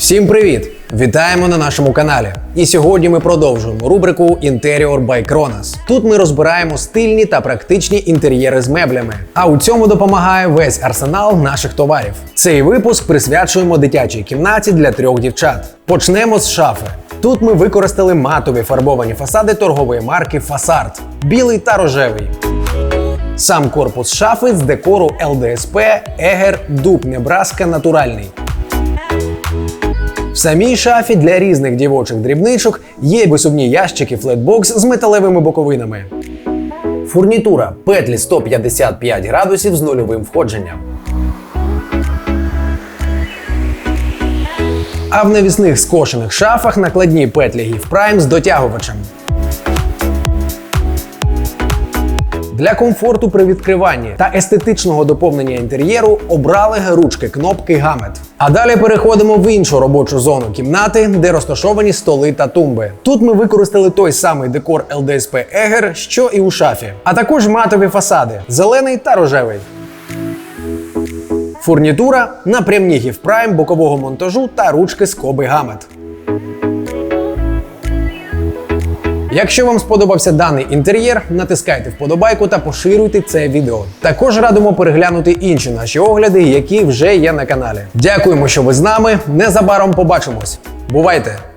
Всім привіт! Вітаємо на нашому каналі. І сьогодні ми продовжуємо рубрику Interior by Kronos. Тут ми розбираємо стильні та практичні інтер'єри з меблями. А у цьому допомагає весь арсенал наших товарів. Цей випуск присвячуємо дитячій кімнаті для трьох дівчат. Почнемо з шафи. Тут ми використали матові фарбовані фасади торгової марки Фасарт білий та рожевий. Сам корпус шафи з декору ЛДСП Егер Дуб Небраска натуральний. В самій шафі для різних дівочих дрібничок є висувні ящики флетбокс з металевими боковинами. Фурнітура петлі 155 градусів з нульовим входженням. А в навісних скошених шафах накладні петлі Гіф Prime з дотягувачем. Для комфорту при відкриванні та естетичного доповнення інтер'єру обрали ручки кнопки гамет. А далі переходимо в іншу робочу зону кімнати, де розташовані столи та тумби. Тут ми використали той самий декор ЛДСП Егер, що і у шафі, а також матові фасади зелений та рожевий. Фурнітура напрямні гіфпрайм бокового монтажу та ручки скоби гамет. Якщо вам сподобався даний інтер'єр, натискайте вподобайку та поширюйте це відео. Також радимо переглянути інші наші огляди, які вже є на каналі. Дякуємо, що ви з нами. Незабаром побачимось. Бувайте!